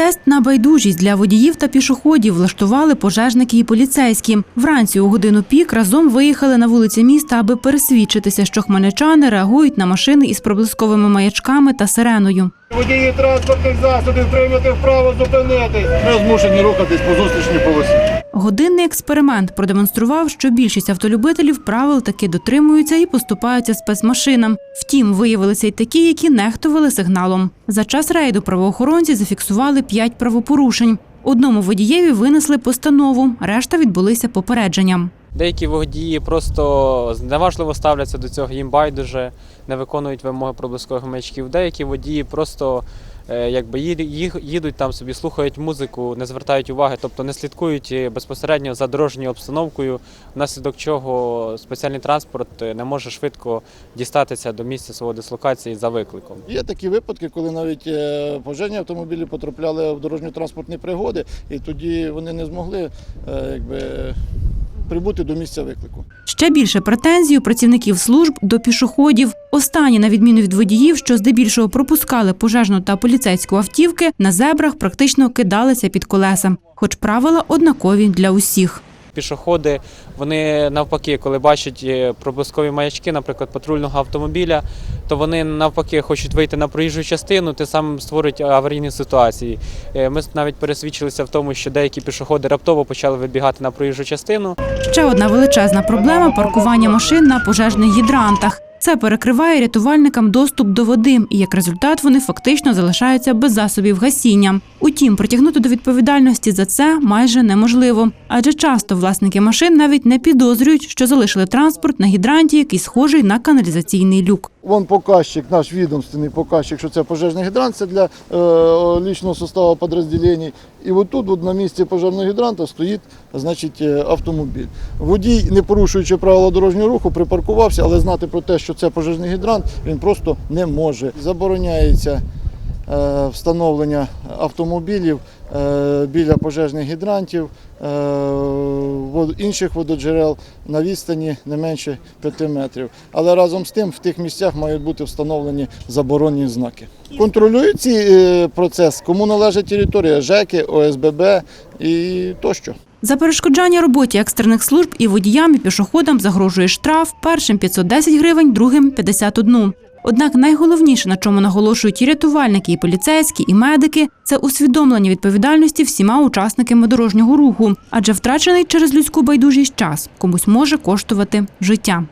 Тест на байдужість для водіїв та пішоходів влаштували пожежники і поліцейські. Вранці у годину пік разом виїхали на вулиці міста, аби пересвідчитися, що хмельничани реагують на машини із проблисковими маячками та сиреною. Водії транспортних засобів прийняти вправо зупинитись. Ми змушені рухатись по зустрічній полосі. Годинний експеримент продемонстрував, що більшість автолюбителів правил таки дотримуються і поступаються спецмашинам. Втім, виявилися й такі, які нехтували сигналом. За час рейду правоохоронці зафіксували п'ять правопорушень. Одному водієві винесли постанову, решта відбулися попередженням. Деякі водії просто зневажливо ставляться до цього, їм байдуже, не виконують вимоги проблискових маячків. Деякі водії просто якби їх- їдуть там собі, слухають музику, не звертають уваги, тобто не слідкують е, безпосередньо за дорожньою обстановкою, внаслідок чого спеціальний транспорт е, не може швидко дістатися до місця свого дислокації за викликом. Є такі випадки, коли навіть е, пожежні автомобілі потрапляли в дорожньо-транспортні пригоди, і тоді вони не змогли е, якби, прибути до місця виклику. Ще більше претензій у працівників служб до пішоходів. Останні, на відміну від водіїв, що здебільшого пропускали пожежну та поліцейську автівки, на зебрах практично кидалися під колеса. Хоч правила однакові для усіх. Пішоходи, вони навпаки, коли бачать пропускові проблискові маячки, наприклад, патрульного автомобіля, то вони навпаки хочуть вийти на проїжджу частину, тим самим створюють аварійні ситуації. Е, Ми навіть пересвідчилися в тому, що деякі пішоходи раптово почали вибігати на проїжджу частину. Ще одна величезна проблема паркування машин на пожежних гідрантах. Це перекриває рятувальникам доступ до води, і як результат вони фактично залишаються без засобів гасіння. Утім, притягнути до відповідальності за це майже неможливо, адже часто власники машин навіть не підозрюють, що залишили транспорт на гідранті, який схожий на каналізаційний люк. Вон показчик, наш відомственний показчик, що це пожежний гідрант, це для е, лічного составу підрозділень. І отут, от на місці пожежного гідранта, стоїть значить, е, автомобіль. Водій, не порушуючи правила дорожнього руху, припаркувався, але знати про те, що це пожежний гідрант, він просто не може. Забороняється встановлення автомобілів е, біля пожежних гідрантів, е, інших вододжерел на відстані не менше 5 метрів. Але разом з тим в тих місцях мають бути встановлені заборонні знаки. Контролюють цей е, процес, кому належить територія ЖЕКи, ОСББ і тощо. За перешкоджання роботі екстрених служб і водіям, і пішоходам загрожує штраф першим 510 гривень, другим 51. Однак найголовніше, на чому наголошують і рятувальники, і поліцейські, і медики, це усвідомлення відповідальності всіма учасниками дорожнього руху, адже втрачений через людську байдужість час комусь може коштувати життя.